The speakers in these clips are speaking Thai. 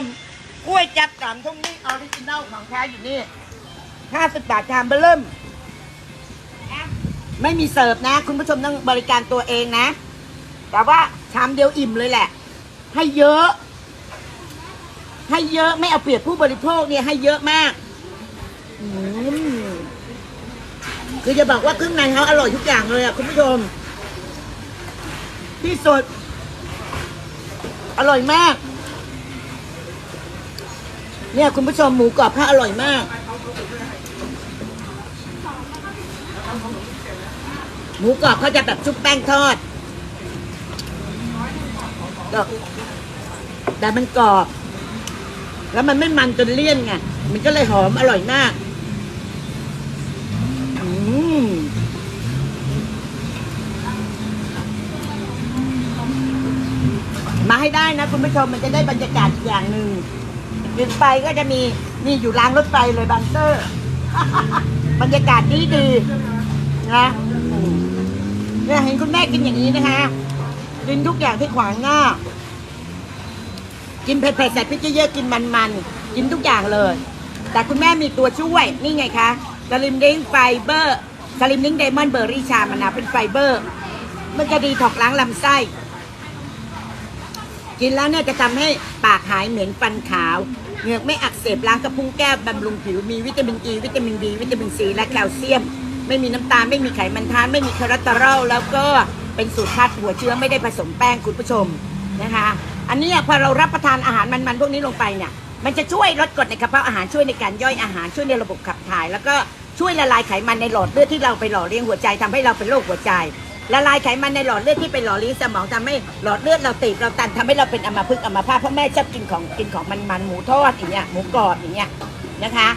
มกล้วยจับสามทุ่มนี่ออริจินัลของแท้อยู่นี่ห้าสิบบาทชามเบอร์เริ่ม ไม่มีเสิร์ฟนะ คุณผู้ชมต้องบริการตัวเองนะ แต่ว่าชามเดียวอิ่มเลยแหละ ให้เยอะ ให้เยอะไม่เอาเปรียบผู้บริโภคเนี่ยให้เยอะมากมคือจะบอกว่าเครื่องในเขาอร่อยทุกอย่างเลยอะคุณผู้ชม ที่สุด อร่อยมาก เนี่ยคุณผู้ชมหมูกรอบเขาอร่อยมาก หมูกรอบเขาจะแบบชุบแป้งทอดก็แต่มันกรอบ แล้วมันไม่มันจนเลี่ยนไงมันก็เลยหอมอร่อยมากอืมมาให้ได้นะคุณผู้ชมมันจะได้บรรยากาศอีกอย่างหนึ่ง ขึ้นไปก็จะมีนี่อยู่รางรถไฟเลยบังเตอร์ บรรยากาศดีดีนะเนี่ยเห็นคุณแม่กินอย่างนี้นะคะกินทุกอย่างที่ขวางหน้า กินเผ็ดๆใส่พริกเยอะๆกินมันๆกินทุกอย่างเลย แต่คุณแม่มีตัวช่วยนี่ไงคะสลิมดิ้งไฟเบอร์สลิมดิ้งเดมอนเบอร์รี่ชามะนาวเป็นไฟเบอร์ มันจะดีถอกล้างลำไส้กินแล้วเนี่ยจะทำให้ปากหายเหม็นฟันขาว เหงือกไม่อักเสบล้างกระพุ้งแก้วบำรุงผิวมีวิตามินอ e, ีวิตามินดีวิตามินซีและแคลเซียม ไม่มีน้ำตาลไม่มีไขมันทานไม่มีคอเลสเตอรอลแล้วก็เป็นสูตรคัดหัวเชื้อไม่ได้ผสมแป้งคุณผู้ชมนะคะ อันนี้พอเรารับประทานอาหารมันๆพวกนี้ลงไปเนี่ยมันจะช่วยลดกรดในกระเพาะอาหารช่วยในการย่อยอาหารช่วยในระบบขับถ่าย แล้วก็ช่วยละลายไขมันในหลอดเลือดที่เราไปหล่อเลี้ยงหัวใจทำให้เราเป็นโรคหัวใจ ละลายไขมันในหลอดเลือดที่ไปหล่อเลี้ยงสมองทำให้หลอดเลือดเราตีบเราตันทำให้เราเป็นอัมพฤกษ์อัมพาตเพราะแม่ชอบกินของกินของมันๆหมูทอดอย่างเงี้ยหมูกรอบอย่างเงี้ยนะคะ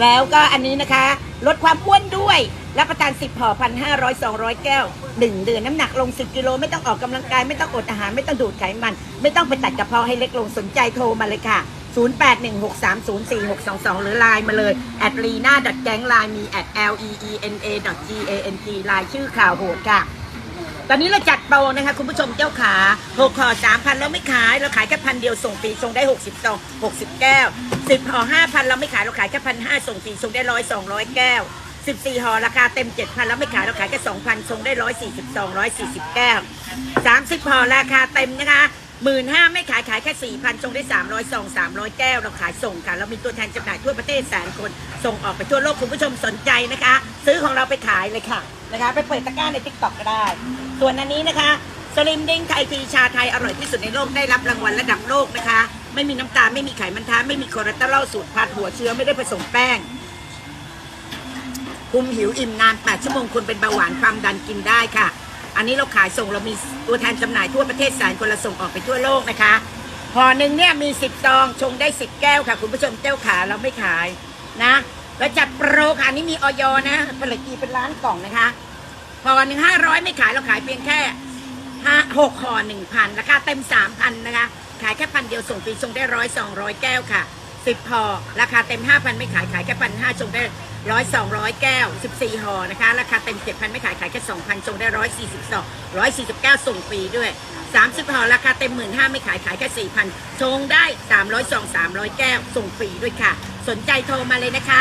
แล้วก็อันนี้นะคะ ลดความอ้วนด้วยรับประทาน 10ห่อพันห้าร้อยสองร้อยแก้วหนึ่งเดือนน้ำหนักลง 10 กิโล ไม่ต้องออกกำลังกาย ไม่ต้องอดอาหาร ไม่ต้องดูดไขมัน ไม่ต้องไปตัดกระเพาะให้เล็กลงสนใจโทรมาเลยค่ะ 0816304622 หรือไลน์มาเลย at lena gang ไลน์มี at l e e n a g a n g ไลน์ชื่อข่าวโหดค่ะ ตอนนี้เราจัดโปรนะคะ คุณผู้ชมเจ้าขาหกห่อสามพันเราไม่ขาย เราขายแค่พันเดียวส่งฟรีส่งได้หกสิบซองหกสิบแก้วสิบห่อห้าพันเราไม่ขายเราขายแค่พันห้าส่งฟรีส่งได้ร้อยสองร้อยแก้วสิบสี่ห่อราคาเต็มเจ็ดพันเราไม่ขายเราขายแค่สองพันส่งได้ร้อยสี่สิบสองร้อยสี่สิบแก้วสามสิบห่อราคาเต็มนะคะหมื่นห้าไม่ขายขายแค่สี่พันส่งได้สามร้อยซองสามร้อยแก้ว เราขายส่งค่ะ เรามีตัวแทนจำหน่ายทั่วประเทศแสนคน ส่งออกไปทั่วโลกคุณผู้ชมสนใจนะคะ ซื้อของเราไปขายเลยค่ะ นะคะ ไปเปิดตะกร้าในทิกตอกก็ได้ ส่วนอันนี้นะคะสลิมดิ้งไทยทีชาไทยอร่อยที่สุดในโลกได้รับรางวัลระดับโลกนะคะ ไม่มีน้ำตาลไม่มีไขมันทาไม่มีคอเลสเตอรอลสูตรผัดหัวเชื้อไม่ได้ผสมแป้ง คุมหิวอิ่มนาน 8 ชั่วโมงคุณเป็นเบาหวานความดันกินได้ค่ะ อันนี้เราขายส่งเรามีตัวแทนจำหน่ายทั่วประเทศแสนคนละส่งออกไปทั่วโลกนะคะห่อหนึ่งเนี่ยมี 10ซองชงได้ 10 แก้วค่ะ คุณผู้ชมเจ้าขาเราไม่ขายนะแล้วจัดโปรค่ะอันนี้มีออยนะผลิตกีเป็นล้านกล่องนะคะ ห่อหนึ่งห้าร้อยไม่ขายเราขายเพียงแค่ห้าหกห่อหนึ่งพันราคาเต็มสามพันนะคะ ขายแค่พันเดียวส่งฟรีส่งได้ร้อยสองร้อยแก้วค่ะสิบห่อราคาเต็มห้าพันไม่ขายขายแค่พันห้าส่งได้ร้อยสองร้อยแก้วสิบสี่ห่อนะคะราคาเต็มเจ็ดพันไม่ขายขายแค่สองพันส่งได้ร้อยสี่สิบสองร้อยสี่สิบเก้าส่งฟรีด้วยสามสิบห่อราคาเต็มหมื่นห้าไม่ขายขายแค่สี่พันส่งได้สามร้อยสองสามร้อยแก้วส่งฟรีด้วยค่ะ สนใจโทรมาเลยนะคะ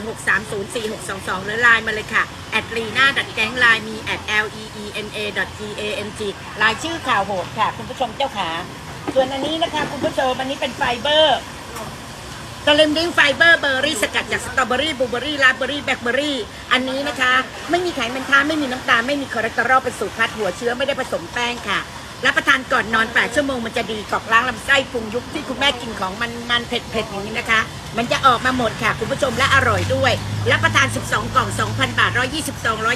0816304622 หรือไลน์มาเลยค่ะแอดลีน่าดัดแก๊งไลน์มี at l e e n a g a n g ไลน์ชื่อข่าวโหดค่ะ คุณผู้ชมเจ้าขาส่วนอันนี้นะคะ คุณผู้ชมอันนี้เป็นไฟเบอร์สลิมดิ้งไฟเบอร์เบอร์รี่สกัดจากสตรอเบอรี่บลูเบอรี่ราสเบอรี่แบล็คเบอรี่ อันนี้นะคะ ไม่มีไขมันทาไม่มีน้ำตาลไม่มีคอเลสเตอรอลเป็นสูตรคัดหัวเชื้อไม่ได้ผสมแป้งค่ะ รับประทานก่อนนอน 8 ชั่วโมงมันจะดีกอกล้างลำไส้ปรุงยุบที่คุณแม่กินของมันมันเผ็ดเผ็ดอย่างนี้นะคะ มันจะออกมาหมดค่ะคุณผู้ชมและอร่อยด้วย รับประทาน 12 กล่อง 2,000 บาท 122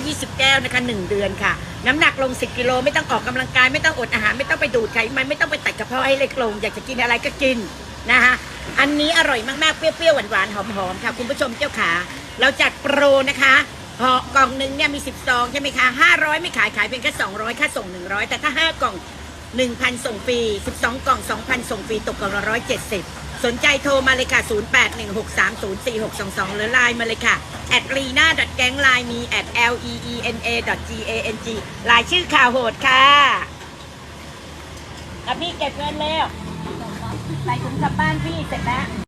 120 แก้วนะคะ 1 เดือนค่ะ น้ำหนักลง 10 กิโลไม่ต้องออกกำลังกายไม่ต้องอดอาหารไม่ต้องไปดูดไขมันไม่ต้องไปตัดกระเพาะให้เล็กลง อยากจะกินอะไรก็กินนะคะอันนี้อร่อยมากๆเปรี้ยวๆหวานๆหอมๆค่ะคุณผู้ชมเจ้าขาเราจัดโปรนะคะห่อกล่องหนึ่งเนี่ยมี10ซองใช่ไหมคะ500 ไม่ขายขายเพียงแค่200 ค่าส่ง 100 แต่ถ้า 5 กล่อง 1,000 ส่งฟรี 12 กล่อง 2,000 ส่งฟรี ตกกล่องละ170 สนใจโทรมาเลยค่ะ 0816304622 หรือไลน์มาเลยค่ะ at lena gang ไลน์มี at l e e n a g a n g ลายชื่อข่าวโหดค่ะอะพี่เก็บเงินแล้วใส่ถุงกลับบ้านพี่เสร็จแล้ว